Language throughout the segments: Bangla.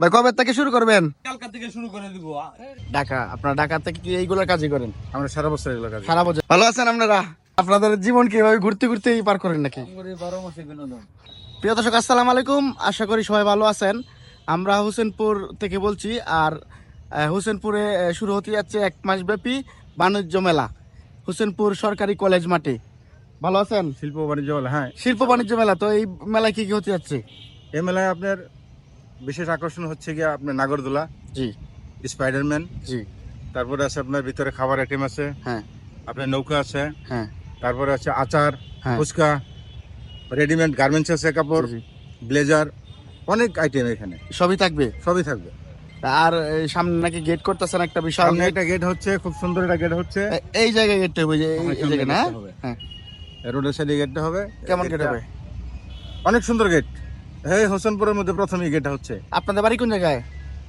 ভাই কবে থেকে শুরু করবেন? কালকা থেকে শুরু করে দিব। ঢাকা আপনার ঢাকা থেকে কি এইগুলোর কাজই করেন? আমরা সারা বছর এগুলো কাজ সারা বছর। ভালো আছেন আপনারা? আপনাদের জীবন কীভাবে ঘুরতে ঘুরতেই পার করেন নাকি? প্রিয় দর্শক আসসালামু আলাইকুম। আশা করি সবাই ভালো আছেন। আমরা হোসেনপুর থেকে বলছি আর হোসেনপুরে শুরু হতে যাচ্ছে এক মাস ব্যাপী বাণিজ্য মেলা হোসেনপুর সরকারি কলেজ মাঠে। ভালো আছেন? শিল্প বাণিজ্য মেলা হ্যাঁ। শিল্প বাণিজ্য মেলা তো এই মেলায় কি কি হতে যাচ্ছে? এই মেলায় আপনার বিশেষ আকর্ষণ হচ্ছে গিয়ে আপনার নাগরদোলা জি। স্পাইডারম্যান জি। তারপরে আছে আপনার ভিতরে খাবার আইটেম আছে হ্যাঁ। আপনার নৌকা আছে হ্যাঁ। তারপরে আছে আচার হ্যাঁ। ফুচকা রেডিমেড গার্মেন্টস আছে কাপড়। ব্লেজার অনেক আইটেম এখানে। সবই থাকবে? সবই থাকবে। আর এই সামনে নাকি গেট করতেছেন একটা বিষয় সামনে একটা গেট হচ্ছে খুব সুন্দর একটা গেট হচ্ছে। এই জায়গায় গেটটা হবে এই জায়গায় না? হ্যাঁ। রোডের সাইডে গেটটা হবে। কেমন গেট হবে? অনেক সুন্দর গেট এই হোসেনপুরের মধ্যে প্রথমেই গেটটা হচ্ছে। আপনাদের বাড়ি কোন জায়গায়?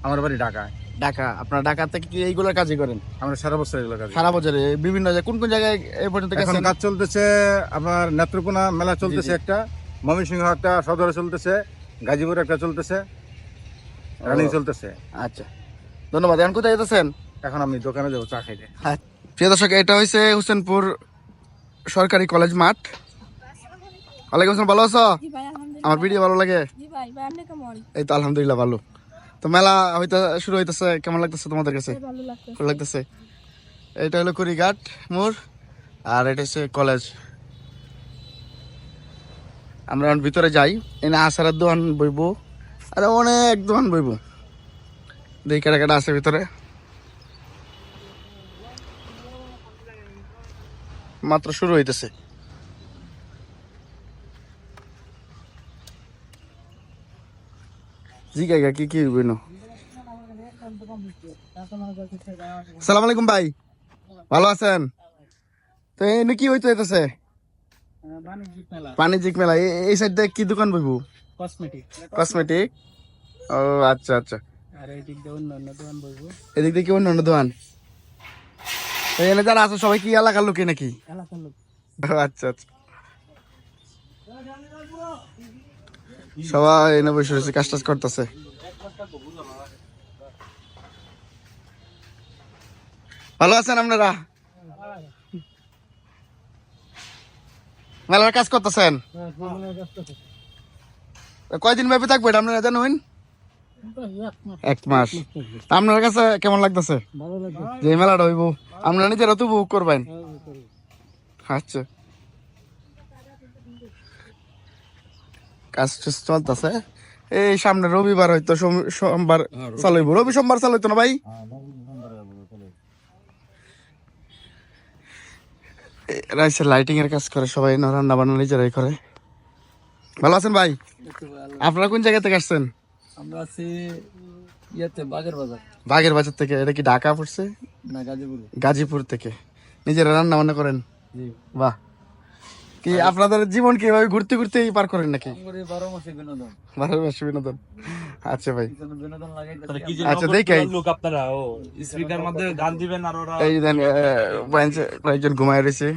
আমার বাড়ি ঢাকায়। ঢাকা। আপনার ঢাকা থেকে কি এইগুলোর কাজই করেন? আমরা সারা বছর এগুলো কাজ সারা বছরে বিভিন্ন জায়গায় কোন কোন জায়গায় এই পর্যন্ত এখন কাজ চলতেছে আপনার নেত্রকোনা মেলা চলতেছে একটা ময়মনসিংহ একটা সদরে চলতেছে গাজীপুর একটা চলতেছে রানিং চলতেছে। আচ্ছা। ধন্যবাদ। এখন কোথায় যেতেছেন? এখন আমি দোকানে যাব চা খাইতে। প্রিয় দর্শক এটা হয়েছে হোসেনপুর সরকারি কলেজ মাঠ। ওয়ালাইকুম আসসালাম ভালো আছো? আমার ভিডিও ভালো লাগে? এই তো আলহামদুলিল্লাহ ভালো। তো মেলা হইতে শুরু হইতেছে কেমন লাগতেছে তোমাদের কাছে? ভালো লাগতেছে। এটা হলো কুড়িঘাট মোড় আর এটা হচ্ছে কলেজ। আমরা এখন ভিতরে যাই এনে আসারের দোকান বইব। আরে অনেক দোকান বইব। দেখি কেটা কেটা আছে ভিতরে। মাত্র শুরু হইতেছে। কি কি সালাম আলাইকুম ভাই। ভালো আছেন? তো এনে কি হইতে হইতেছে? বাণিজ্যিক মেলা। এই সাইডে কি দোকান বইবো? কসমেটিক কসমেটিক ও আচ্ছা আচ্ছা। আর এই দিক দিয়ে অন্য অন্য এদিক অন্য অন্য দোকান? তো এখানে যারা আছে সবাই কি এলাকার লোকে। নাকি আচ্ছা আচ্ছা। সবাই এনে বসে রয়েছে কাজ টাজ করতেছে। ভালো আছেন আপনারা? মেলার কাজ করতেছেন? কয়দিন ব্যাপী থাকবে এটা আপনারা জানেন? এক মাস। আপনার কাছে কেমন লাগতেছে? যে মেলাটা হইব আপনারা নিজেরা তো উপভোগ করবেন। আচ্ছা। কাজ চলতেছে। এই সামনে রবিবার হয়তো সোমবার চালু হইব রবি সোমবার চালু হইতো না ভাই? রাইসের লাইটিং এর কাজ করে সবাই না রান্না বান্না নিজেরাই করে। ভালো আছেন ভাই? আপনারা কোন জায়গা থেকে আসছেন? আমরা আছি ইয়েতে বাগের বাজার। বাগের বাজার থেকে। এটা কি ঢাকা পড়ছে? না গাজীপুরে। গাজীপুর থেকে। নিজেরা রান্না বান্না করেন? জি। বাহ। কি আপনাদের জীবন কি এভাবে ঘুরতে ঘুরতে পার করেন নাকি? বারো মাসে বিনোদন। বারো মাস বিনোদন। আচ্ছা ভাই। আচ্ছা দেখাই লোক আপনারা? ও স্পিকার মধ্যে গান দিবেন আর ওরা এই দেন কয়েকজন ঘুমায় রয়েছে।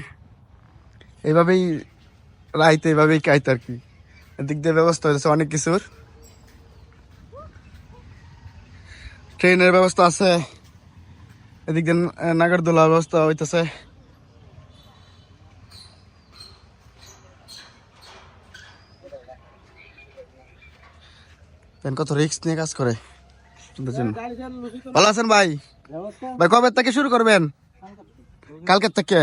এইভাবেই রাইতে এইভাবেই কাইতে আর কি। এদিক দিয়ে ব্যবস্থা হয়েছে অনেক কিছুর। ট্রেনের ব্যবস্থা আছে। এদিক দিয়ে নাগরদোলার ব্যবস্থা হইতেছে। দেন কত রিস্ক নিয়ে কাজ করে। বুঝছেন? ভালো আছেন ভাই? ভাই কবে থেকে শুরু করবেন? কালকে থেকে?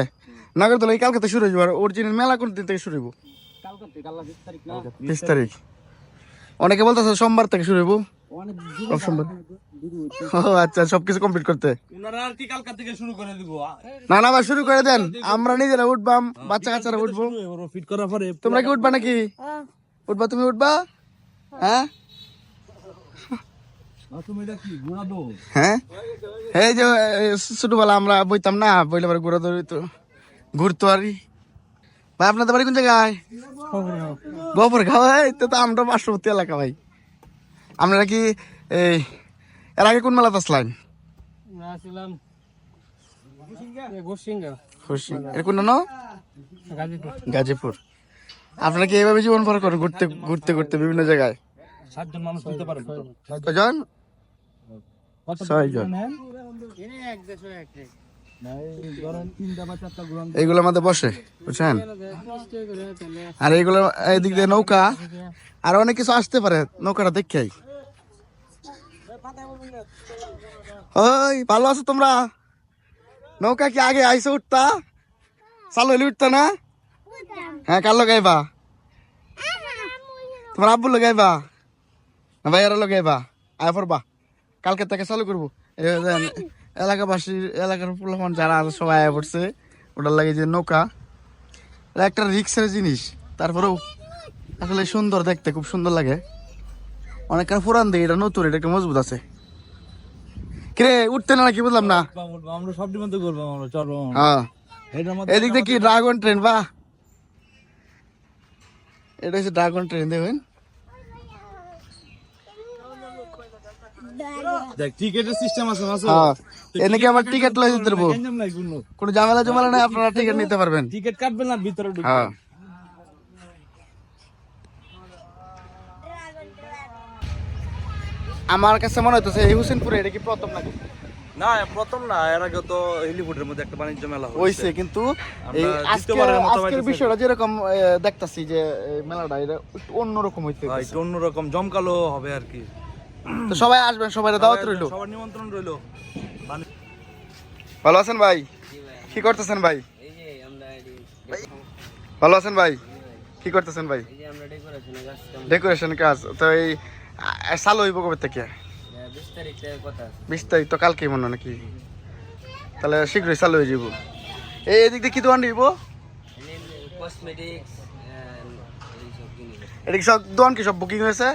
নাগরদোলা এই কালকে থেকে শুরু হইব? আর অরিজিনাল মেলা কোন দিন থেকে শুরু হইব? বিশ তারিখ অনেকে বলতেছে সোমবার থেকে শুরু হইব। সোমবার ও আচ্ছা সবকিছু কমপ্লিট করতে। ওনারা আর কি কালকা থেকে শুরু করে দিব? না না ভাই শুরু করে দেন। আমরা নিজেরা উঠবাম বাচ্চা কাচ্চারা উঠবো। ফিট করার পরে তোমরা কি উঠবা নাকি? উঠবা তুমি উঠবা? হ্যাঁ? হ্যাঁ? এই যে ছোটবেলা আমরা বইতাম না বইলে পরে ঘুরে ধরি ঘুরতো আরই। ভাই আপনাদের বাড়ি কোন জায়গায়? গোবর তো তো আমরা পার্শ্ববর্তী এলাকা ভাই। আপনারা কি এই এর আগে কোন মেলাতে আসলেন? গাজীপুর। আপনারা কি এইভাবে জীবন ভর করেন ঘুরতে ঘুরতে ঘুরতে বিভিন্ন জায়গায়? সাতজন মানুষ কজন এইগুলোর মধ্যে বসে বুঝছেন? আর এইগুলো এদিক দিয়ে নৌকা আর অনেক কিছু আসতে পারে নৌকাটা দেখেই। ওই ভালো আছো তোমরা? নৌকা কি আগে আইসে উঠতা? চালু হইলে উঠতা না? হ্যাঁ কার লগাইবা তোমার আব্বু লগাইবা না ভাইয়ারা লগাইবা আয় পড়বা? কালকে থেকে চালু করব। এলাকাবাসীর এলাকার পোলাপান যারা আছে সবাই আয় পড়ছে। ওটার লাগে যে নৌকা। এটা একটা রিক্সের জিনিস। তারপরেও আসলে সুন্দর দেখতে খুব সুন্দর লাগে। অনেকটা পুরান দিয়ে এটা নতুন এটা একটু মজবুত আছে। কিরে উঠতে না নাকি বুঝলাম না? আমরা সব ডিমান্ড করব আমরা চলো হ্যাঁ। এদিক দিয়ে কি ড্রাগন ট্রেন বা? এটা হচ্ছে ড্রাগন ট্রেন দেখবেন? দেখ টিকেটের সিস্টেম আছে মাসু হ্যাঁ। এনেকে আমার টিকিট লয়ে দিতে পারব কোনো কোনো? ঝামেলা নাই আপনারা টিকিট নিতে পারবেন। টিকেট কাটবেন না ভিতরে ঢুকবেন। হ্যাঁ। আমার কাছে মনে হইতেছে এই হুসেনপুরে এটা কি প্রথম নাকি? না প্রথম না এর আগে তো হেলিপুটের মধ্যে একটা বাণিজ্য মেলা হইছে কিন্তু আজকের বিষয়টা যেরকম দেখতাছি যে মেলাটা এটা অন্যরকম হইতে ভাই একটু অন্যরকম জমকালো হবে আর কি। তো সবাই আসবেন সবাই দাওয়াত রইল। সবার নিমন্ত্রণ রইল। ভালো আছেন ভাই? কি করতেছেন ভাই? ভালো আছেন ভাই? কি করতেছেন ভাই? ডেকোরেশন কাজ। তো এই চালু হইব কবে থেকে? বিশ তারিখ তো কালকেই মনে নাকি? তাহলে শীঘ্রই চালু হয়ে যাব এই এদিক দিয়ে কি দোকান দিব জিনিস এদিক সব দোকান কি সব বুকিং হয়েছে?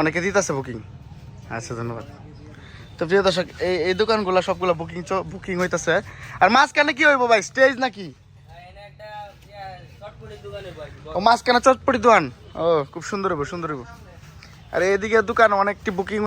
অনেকে দিতেছে বুকিং আচ্ছা ধন্যবাদ। তো প্রিয় দর্শক এই এই দোকানগুলো সবগুলো বুকিং বুকিং হইতাছে। আর মাঝখানে কি হইব ভাই স্টেজ নাকি? বসে ও মাঝখানে চটপটি দোকান। ও খুব সুন্দর হইব সুন্দর হইব। আর এদিকে দোকান অনেকটি বুকিং